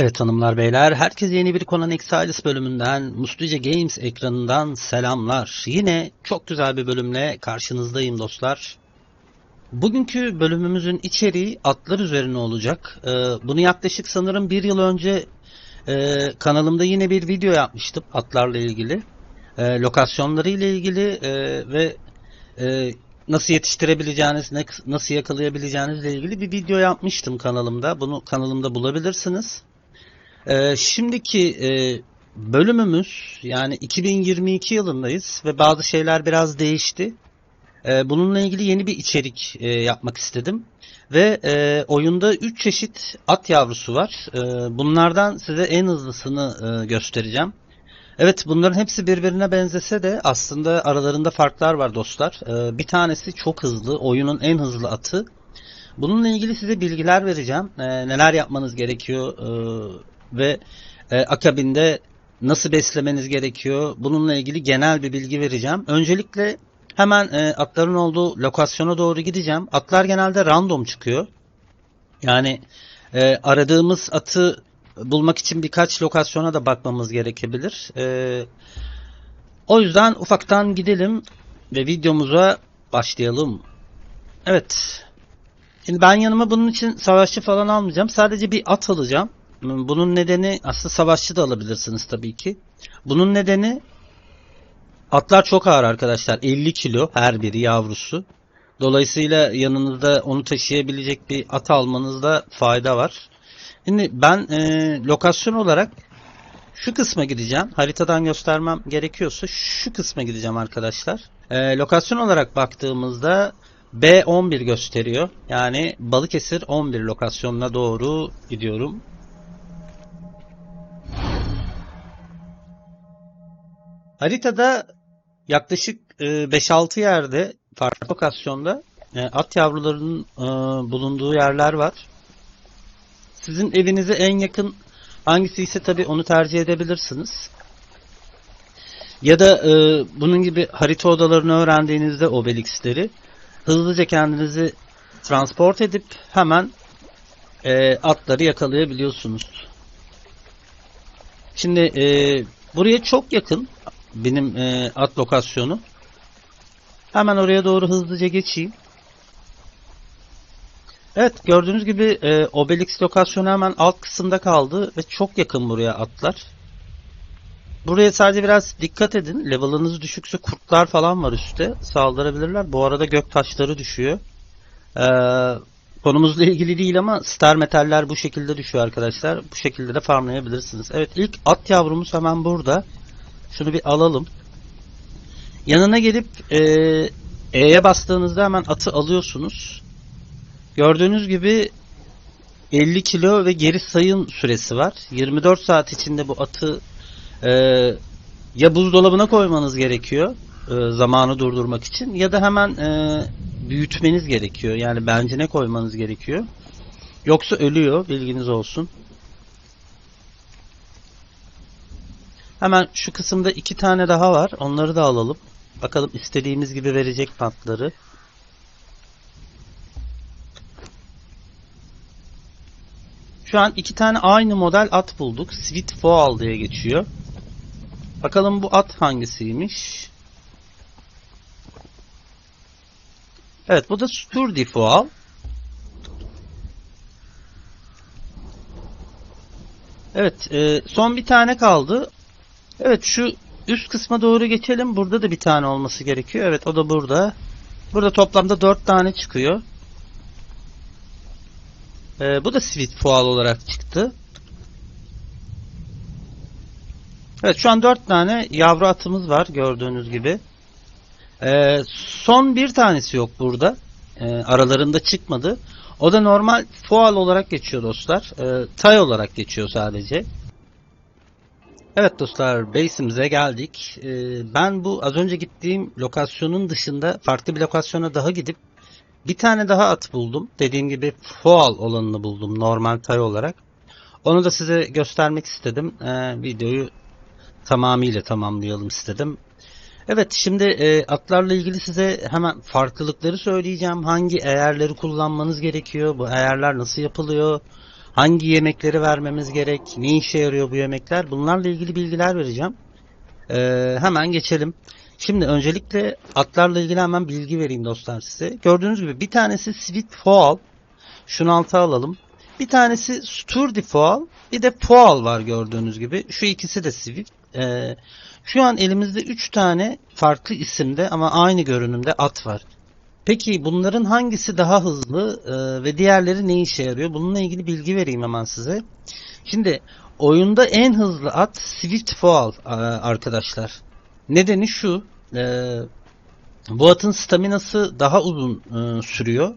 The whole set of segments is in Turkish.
Evet hanımlar beyler, herkese yeni bir Conan Exiles bölümünden, Musluca Games ekranından selamlar. Yine çok güzel bir bölümle karşınızdayım dostlar. Bugünkü bölümümüzün içeriği atlar üzerine olacak. Ee, bunu yaklaşık sanırım bir yıl önce e, kanalımda yine bir video yapmıştım atlarla ilgili. E, lokasyonları ile ilgili e, ve e, nasıl yetiştirebileceğiniz, nasıl yakalayabileceğinizle ilgili bir video yapmıştım kanalımda. Bunu kanalımda bulabilirsiniz. Ee, şimdiki e, bölümümüz yani 2022 yılındayız ve bazı şeyler biraz değişti. Ee, bununla ilgili yeni bir içerik e, yapmak istedim. Ve e, oyunda 3 çeşit at yavrusu var. E, bunlardan size en hızlısını e, göstereceğim. Evet bunların hepsi birbirine benzese de aslında aralarında farklar var dostlar. E, bir tanesi çok hızlı, oyunun en hızlı atı. Bununla ilgili size bilgiler vereceğim. E, neler yapmanız gerekiyor e, ve e, akabinde nasıl beslemeniz gerekiyor. Bununla ilgili genel bir bilgi vereceğim. Öncelikle hemen e, atların olduğu lokasyona doğru gideceğim. Atlar genelde random çıkıyor. Yani e, aradığımız atı bulmak için birkaç lokasyona da bakmamız gerekebilir. E, o yüzden ufaktan gidelim ve videomuza başlayalım. Evet. Şimdi ben yanıma bunun için savaşçı falan almayacağım. Sadece bir at alacağım. Bunun nedeni aslında savaşçı da alabilirsiniz tabii ki. Bunun nedeni atlar çok ağır arkadaşlar. 50 kilo her biri yavrusu. Dolayısıyla yanınızda onu taşıyabilecek bir at almanızda fayda var. Şimdi ben e, lokasyon olarak şu kısma gideceğim. Haritadan göstermem gerekiyorsa şu kısma gideceğim arkadaşlar. E, lokasyon olarak baktığımızda B11 gösteriyor. Yani Balıkesir 11 lokasyonuna doğru gidiyorum. Haritada yaklaşık e, 5-6 yerde farklı lokasyonda e, at yavrularının e, bulunduğu yerler var. Sizin evinize en yakın hangisi ise tabi onu tercih edebilirsiniz. Ya da e, bunun gibi harita odalarını öğrendiğinizde Obelix'leri hızlıca kendinizi transport edip hemen e, atları yakalayabiliyorsunuz. Şimdi e, buraya çok yakın benim e, at lokasyonu. Hemen oraya doğru hızlıca geçeyim. Evet gördüğünüz gibi e, Obelix lokasyonu hemen alt kısımda kaldı ve çok yakın buraya atlar. Buraya sadece biraz dikkat edin. Level'ınız düşükse kurtlar falan var üstte. Saldırabilirler. Bu arada gök taşları düşüyor. Ee, konumuzla ilgili değil ama star metaller bu şekilde düşüyor arkadaşlar. Bu şekilde de farmlayabilirsiniz. Evet ilk at yavrumuz hemen burada. Şunu bir alalım. Yanına gelip e, E'ye bastığınızda hemen atı alıyorsunuz. Gördüğünüz gibi 50 kilo ve geri sayım süresi var. 24 saat içinde bu atı e, ya buzdolabına koymanız gerekiyor e, zamanı durdurmak için ya da hemen e, büyütmeniz gerekiyor. Yani bencine koymanız gerekiyor. Yoksa ölüyor bilginiz olsun. Hemen şu kısımda iki tane daha var. Onları da alalım. Bakalım istediğimiz gibi verecek patları. Şu an iki tane aynı model at bulduk. Sweet Foal diye geçiyor. Bakalım bu at hangisiymiş? Evet bu da Sturdy Foal. Evet e, son bir tane kaldı. Evet şu üst kısma doğru geçelim. Burada da bir tane olması gerekiyor. Evet o da burada. Burada toplamda 4 tane çıkıyor. Ee, bu da Sweet Foal olarak çıktı. Evet şu an 4 tane yavru atımız var gördüğünüz gibi. Ee, son bir tanesi yok burada. Ee, aralarında çıkmadı. O da normal foal olarak geçiyor dostlar. Ee, tay olarak geçiyor sadece. Evet dostlar base'imize geldik. Ee, ben bu az önce gittiğim lokasyonun dışında farklı bir lokasyona daha gidip bir tane daha at buldum. Dediğim gibi foal olanını buldum normal tay olarak. Onu da size göstermek istedim. Ee, videoyu tamamıyla tamamlayalım istedim. Evet şimdi e, atlarla ilgili size hemen farklılıkları söyleyeceğim. Hangi eğerleri kullanmanız gerekiyor? Bu eğerler nasıl yapılıyor? Hangi yemekleri vermemiz gerek, ne işe yarıyor bu yemekler bunlarla ilgili bilgiler vereceğim. Ee, hemen geçelim. Şimdi öncelikle atlarla ilgili hemen bilgi vereyim dostlar size. Gördüğünüz gibi bir tanesi Sweet Foal. Şunu alta alalım. Bir tanesi Sturdy Foal. Bir de Foal var gördüğünüz gibi. Şu ikisi de Swift. Ee, şu an elimizde 3 tane farklı isimde ama aynı görünümde at var. Peki bunların hangisi daha hızlı e, ve diğerleri ne işe yarıyor? Bununla ilgili bilgi vereyim hemen size. Şimdi oyunda en hızlı at Swift Foal e, arkadaşlar. Nedeni şu. e, bu atın staminası daha uzun e, sürüyor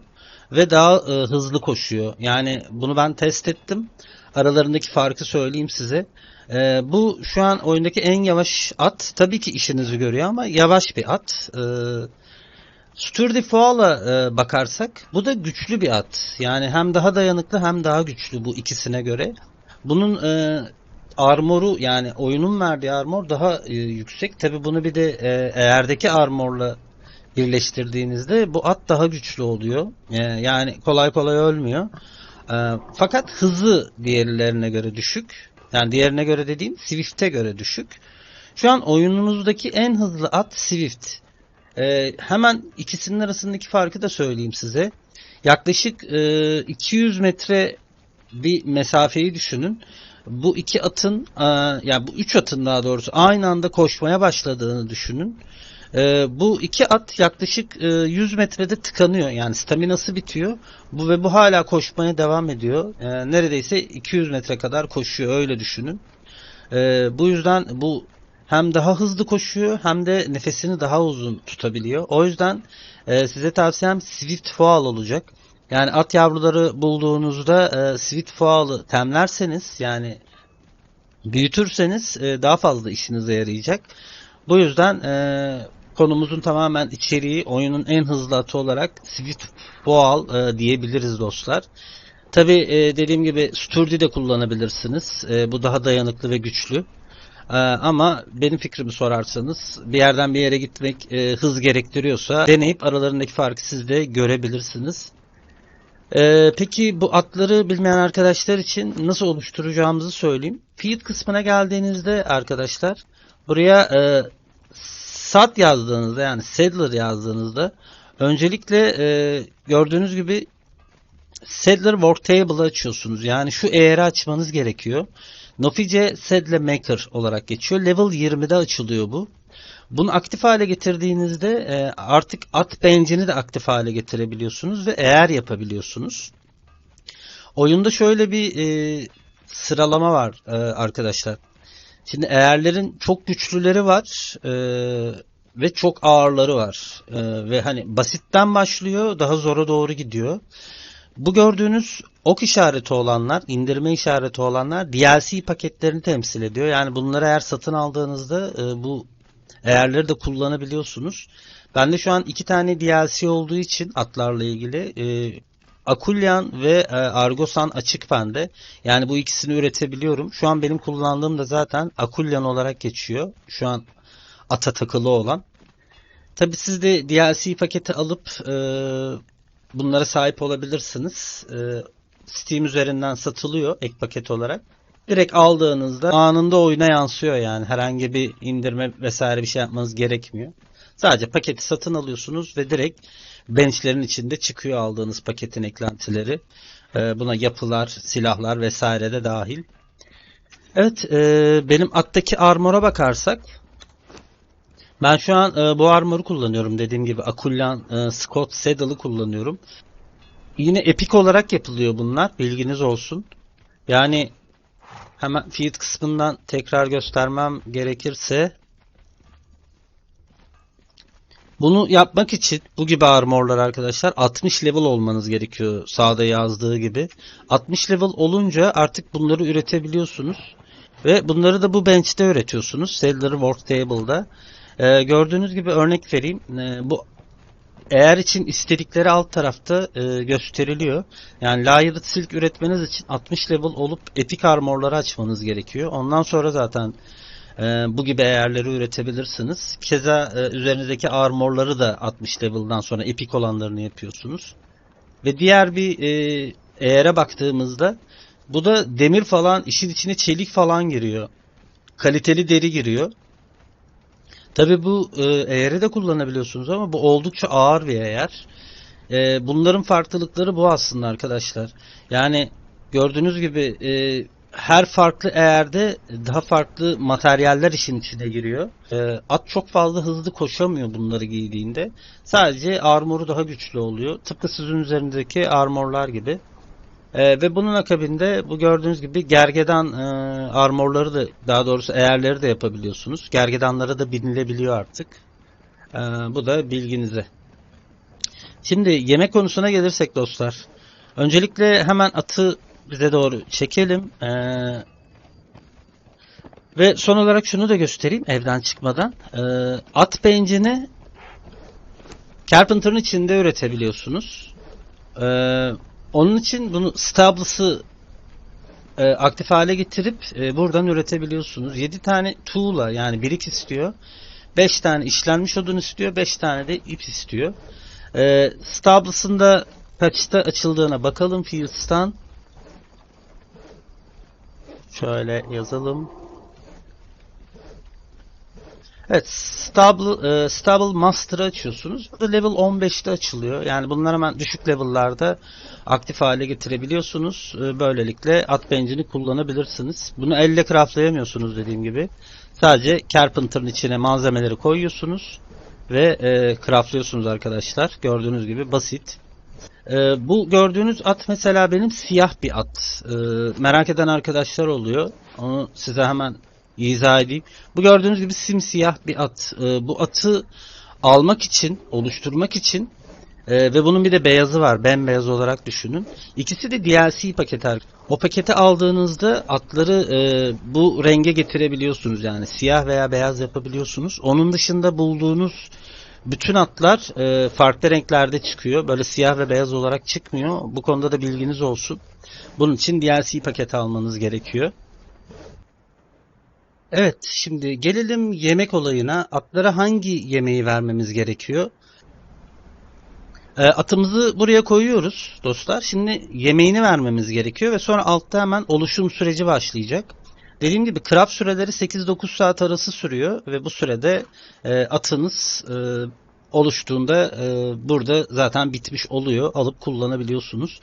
ve daha e, hızlı koşuyor. Yani bunu ben test ettim. Aralarındaki farkı söyleyeyim size. E, bu şu an oyundaki en yavaş at. Tabii ki işinizi görüyor ama yavaş bir at. E, Sturdy Foal'a e, bakarsak bu da güçlü bir at. Yani hem daha dayanıklı hem daha güçlü bu ikisine göre. Bunun e, armoru yani oyunun verdiği armor daha e, yüksek. Tabi bunu bir de e, eğerdeki armorla birleştirdiğinizde bu at daha güçlü oluyor. E, yani kolay kolay ölmüyor. E, fakat hızı diğerlerine göre düşük. Yani diğerine göre dediğim Swift'e göre düşük. Şu an oyununuzdaki en hızlı at Swift. E, hemen ikisinin arasındaki farkı da söyleyeyim size. Yaklaşık e, 200 metre bir mesafeyi düşünün. Bu iki atın, e, yani bu üç atın daha doğrusu aynı anda koşmaya başladığını düşünün. E, bu iki at yaklaşık e, 100 metrede tıkanıyor. Yani staminası bitiyor. Bu ve bu hala koşmaya devam ediyor. E, neredeyse 200 metre kadar koşuyor. Öyle düşünün. E, bu yüzden bu hem daha hızlı koşuyor hem de nefesini daha uzun tutabiliyor. O yüzden e, size tavsiyem Swift Foal olacak. Yani at yavruları bulduğunuzda e, Sweet Foal'ı temlerseniz yani büyütürseniz e, daha fazla işinize yarayacak. Bu yüzden e, konumuzun tamamen içeriği oyunun en hızlı atı olarak Sweet Foal e, diyebiliriz dostlar. Tabi e, dediğim gibi Sturdy de kullanabilirsiniz. E, bu daha dayanıklı ve güçlü. Ee, ama benim fikrimi sorarsanız bir yerden bir yere gitmek e, hız gerektiriyorsa deneyip aralarındaki farkı siz de görebilirsiniz. Ee, peki bu atları bilmeyen arkadaşlar için nasıl oluşturacağımızı söyleyeyim. Feed kısmına geldiğinizde arkadaşlar buraya e, sat yazdığınızda yani saddler yazdığınızda öncelikle e, gördüğünüz gibi Saddler Worktable'ı açıyorsunuz. Yani şu eğri açmanız gerekiyor. Nofice Saddle Maker olarak geçiyor. Level 20'de açılıyor bu. Bunu aktif hale getirdiğinizde e, artık at bencini de aktif hale getirebiliyorsunuz ve eğer yapabiliyorsunuz. Oyunda şöyle bir e, sıralama var e, arkadaşlar. Şimdi eğerlerin çok güçlüleri var ve çok ağırları var. Ve hani basitten başlıyor daha zora doğru gidiyor. Bu gördüğünüz ok işareti olanlar, indirme işareti olanlar DLC paketlerini temsil ediyor. Yani bunları eğer satın aldığınızda e, bu eğerleri de kullanabiliyorsunuz. Bende şu an iki tane DLC olduğu için atlarla ilgili e, Akulyan ve e, Argosan açık bende. Yani bu ikisini üretebiliyorum. Şu an benim kullandığım da zaten Akulyan olarak geçiyor. Şu an ata takılı olan. Tabi siz de DLC paketi alıp e, bunlara sahip olabilirsiniz. E, Steam üzerinden satılıyor ek paket olarak. Direkt aldığınızda anında oyuna yansıyor yani. Herhangi bir indirme vesaire bir şey yapmanız gerekmiyor. Sadece paketi satın alıyorsunuz ve direkt benchlerin içinde çıkıyor aldığınız paketin eklentileri. Ee, buna yapılar, silahlar vesaire de dahil. Evet, e, benim attaki armora bakarsak ben şu an e, bu armoru kullanıyorum dediğim gibi Akullan e, Scott Saddle'ı kullanıyorum. Yine epik olarak yapılıyor bunlar bilginiz olsun. Yani hemen feed kısmından tekrar göstermem gerekirse bunu yapmak için bu gibi armorlar arkadaşlar 60 level olmanız gerekiyor sağda yazdığı gibi. 60 level olunca artık bunları üretebiliyorsunuz. Ve bunları da bu bench'te üretiyorsunuz. Sailor Worktable'da. Ee, gördüğünüz gibi örnek vereyim. Ee, bu eğer için istedikleri alt tarafta e, gösteriliyor. Yani Layered Silk üretmeniz için 60 level olup epik armorları açmanız gerekiyor. Ondan sonra zaten e, bu gibi eğerleri üretebilirsiniz. Keza e, üzerinizdeki armorları da 60 level'dan sonra epik olanlarını yapıyorsunuz. Ve diğer bir e, eğere baktığımızda Bu da demir falan işin içine çelik falan giriyor. Kaliteli deri giriyor. Tabi bu e, eğeri de kullanabiliyorsunuz ama bu oldukça ağır bir eğer. E, bunların farklılıkları bu aslında arkadaşlar. Yani gördüğünüz gibi e, her farklı eğerde daha farklı materyaller işin içine giriyor. E, at çok fazla hızlı koşamıyor bunları giydiğinde. Sadece armoru daha güçlü oluyor. Tıpkı sizin üzerindeki armorlar gibi. E, ve bunun akabinde bu gördüğünüz gibi gergedan e, armorları da daha doğrusu eğerleri de yapabiliyorsunuz. Gergedanlara da binilebiliyor artık. E, bu da bilginize. Şimdi yemek konusuna gelirsek dostlar. Öncelikle hemen atı bize doğru çekelim. E, ve son olarak şunu da göstereyim evden çıkmadan. E, at bencini Carpenter'ın içinde üretebiliyorsunuz. Eee onun için bunu stables'ı e, aktif hale getirip e, buradan üretebiliyorsunuz. 7 tane tuğla yani birik istiyor. 5 tane işlenmiş odun istiyor. 5 tane de ip istiyor. E, stables'ın da kaçta açıldığına bakalım Fields'tan. Şöyle yazalım. Evet, Stable, e, Stable Master'ı açıyorsunuz. Bu da level 15'te açılıyor. Yani bunlar hemen düşük level'larda aktif hale getirebiliyorsunuz. E, böylelikle at bencini kullanabilirsiniz. Bunu elle craftlayamıyorsunuz dediğim gibi. Sadece Carpenter'ın içine malzemeleri koyuyorsunuz ve e, craftlıyorsunuz arkadaşlar. Gördüğünüz gibi basit. E, bu gördüğünüz at mesela benim siyah bir at. Merak eden arkadaşlar oluyor. Onu size hemen izah edeyim. Bu gördüğünüz gibi simsiyah bir at. E, bu atı almak için, oluşturmak için e, ve bunun bir de beyazı var. Bembeyaz olarak düşünün. İkisi de DLC paketi. O paketi aldığınızda atları e, bu renge getirebiliyorsunuz. Yani siyah veya beyaz yapabiliyorsunuz. Onun dışında bulduğunuz bütün atlar e, farklı renklerde çıkıyor. Böyle siyah ve beyaz olarak çıkmıyor. Bu konuda da bilginiz olsun. Bunun için DLC paketi almanız gerekiyor. Evet, şimdi gelelim yemek olayına. Atlara hangi yemeği vermemiz gerekiyor? E, atımızı buraya koyuyoruz dostlar. Şimdi yemeğini vermemiz gerekiyor ve sonra altta hemen oluşum süreci başlayacak. Dediğim gibi craft süreleri 8-9 saat arası sürüyor ve bu sürede e, atınız e, oluştuğunda e, burada zaten bitmiş oluyor. Alıp kullanabiliyorsunuz.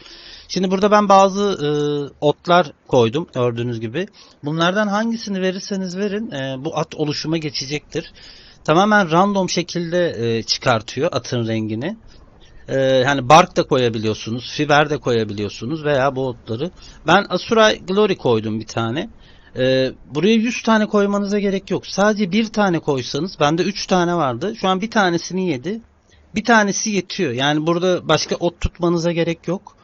Şimdi burada ben bazı e, otlar koydum gördüğünüz gibi. Bunlardan hangisini verirseniz verin e, bu at oluşuma geçecektir. Tamamen random şekilde e, çıkartıyor atın rengini. E, yani bark da koyabiliyorsunuz, fiber de koyabiliyorsunuz veya bu otları. Ben Asurai Glory koydum bir tane. Ee, buraya 100 tane koymanıza gerek yok. Sadece bir tane koysanız, bende 3 tane vardı. Şu an bir tanesini yedi. Bir tanesi yetiyor. Yani burada başka ot tutmanıza gerek yok.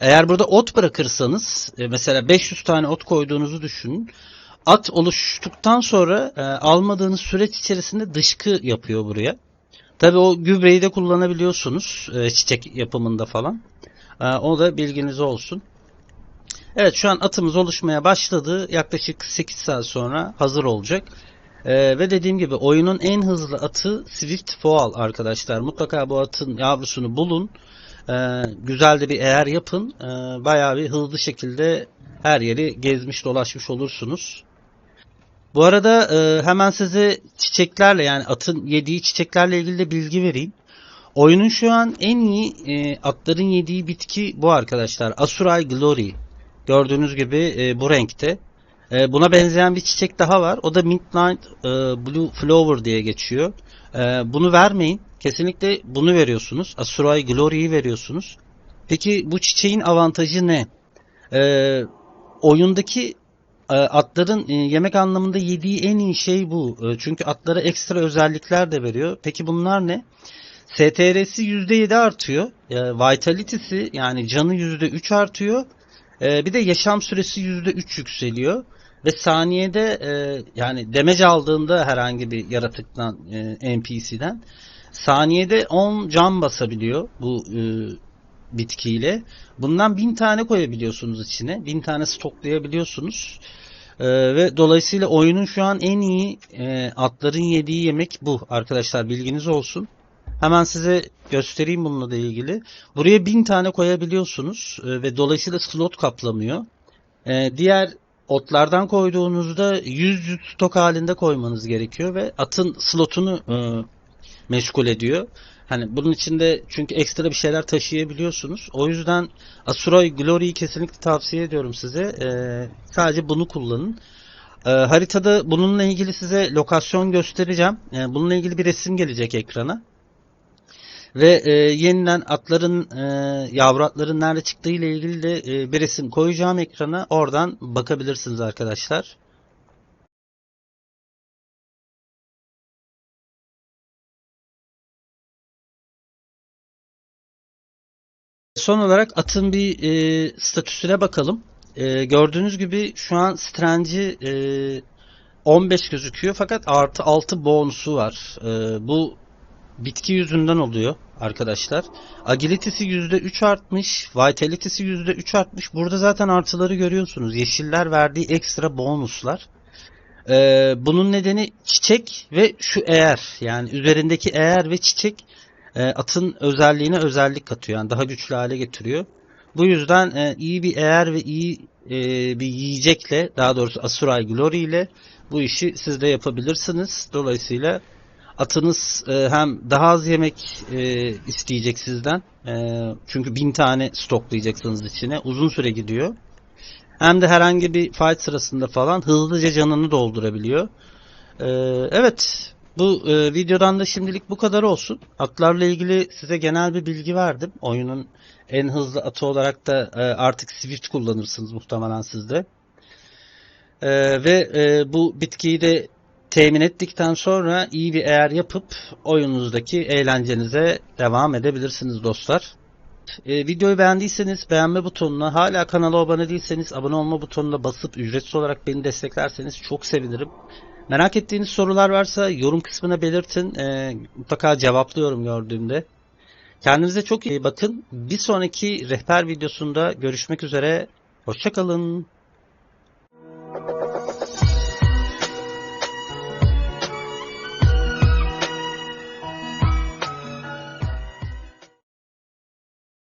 Eğer burada ot bırakırsanız, e, mesela 500 tane ot koyduğunuzu düşünün. At oluştuktan sonra e, almadığınız süreç içerisinde dışkı yapıyor buraya. Tabi o gübreyi de kullanabiliyorsunuz e, çiçek yapımında falan. E, o da bilginiz olsun. Evet şu an atımız oluşmaya başladı. Yaklaşık 8 saat sonra hazır olacak. Ee, ve dediğim gibi oyunun en hızlı atı Swift Foal arkadaşlar. Mutlaka bu atın yavrusunu bulun. Ee, güzel de bir eğer yapın. Ee, bayağı bir hızlı şekilde her yeri gezmiş dolaşmış olursunuz. Bu arada e, hemen size çiçeklerle yani atın yediği çiçeklerle ilgili de bilgi vereyim. Oyunun şu an en iyi e, atların yediği bitki bu arkadaşlar. Asurai Glory. Gördüğünüz gibi e, bu renkte. E, buna benzeyen bir çiçek daha var. O da Midnight e, Blue Flower diye geçiyor. E, bunu vermeyin. Kesinlikle bunu veriyorsunuz. Asurai Glory'yi veriyorsunuz. Peki bu çiçeğin avantajı ne? E, oyundaki e, atların e, yemek anlamında yediği en iyi şey bu. E, çünkü atlara ekstra özellikler de veriyor. Peki bunlar ne? STR'si %7 artıyor. E, Vitality'si yani canı %3 artıyor. Ee, bir de yaşam süresi %3 yükseliyor. Ve saniyede e, yani demece aldığında herhangi bir yaratıktan e, NPC'den saniyede 10 can basabiliyor bu e, bitkiyle. Bundan 1000 tane koyabiliyorsunuz içine. 1000 tane stoklayabiliyorsunuz. E, ve dolayısıyla oyunun şu an en iyi e, atların yediği yemek bu arkadaşlar bilginiz olsun. Hemen size göstereyim bununla da ilgili. Buraya bin tane koyabiliyorsunuz e, ve dolayısıyla slot kaplamıyor. Ee, diğer otlardan koyduğunuzda 100 stok halinde koymanız gerekiyor ve atın slotunu e, meşgul ediyor. Hani bunun içinde çünkü ekstra bir şeyler taşıyabiliyorsunuz. O yüzden Asuray Glory'yi kesinlikle tavsiye ediyorum size. Ee, sadece bunu kullanın. Ee, haritada bununla ilgili size lokasyon göstereceğim. Ee, bununla ilgili bir resim gelecek ekrana. Ve e, yeniden atların, e, yavru atların nerede çıktığı ile ilgili de e, bir resim koyacağım ekrana. Oradan bakabilirsiniz arkadaşlar. Son olarak atın bir e, statüsüne bakalım. E, gördüğünüz gibi şu an Strange'i e, 15 gözüküyor fakat artı 6 bonusu var. E, bu bitki yüzünden oluyor arkadaşlar. Agility'si %3 artmış. Vitality'si %3 artmış. Burada zaten artıları görüyorsunuz. Yeşiller verdiği ekstra bonuslar. Ee, bunun nedeni çiçek ve şu eğer yani üzerindeki eğer ve çiçek e, atın özelliğine özellik katıyor. Yani daha güçlü hale getiriyor. Bu yüzden e, iyi bir eğer ve iyi e, bir yiyecekle daha doğrusu Asuray Glory ile bu işi siz de yapabilirsiniz. Dolayısıyla atınız e, hem daha az yemek e, isteyecek sizden. E, çünkü bin tane stoklayacaksınız içine. Uzun süre gidiyor. Hem de herhangi bir fight sırasında falan hızlıca canını doldurabiliyor. E, evet. Bu e, videodan da şimdilik bu kadar olsun. Atlarla ilgili size genel bir bilgi verdim. Oyunun en hızlı atı olarak da e, artık Swift kullanırsınız muhtemelen sizde. E, ve e, bu bitkiyi de temin ettikten sonra iyi bir eğer yapıp oyununuzdaki eğlencenize devam edebilirsiniz dostlar. E, videoyu beğendiyseniz beğenme butonuna, hala kanala abone değilseniz abone olma butonuna basıp ücretsiz olarak beni desteklerseniz çok sevinirim. Merak ettiğiniz sorular varsa yorum kısmına belirtin. E, mutlaka cevaplıyorum gördüğümde. Kendinize çok iyi bakın. Bir sonraki rehber videosunda görüşmek üzere. Hoşçakalın.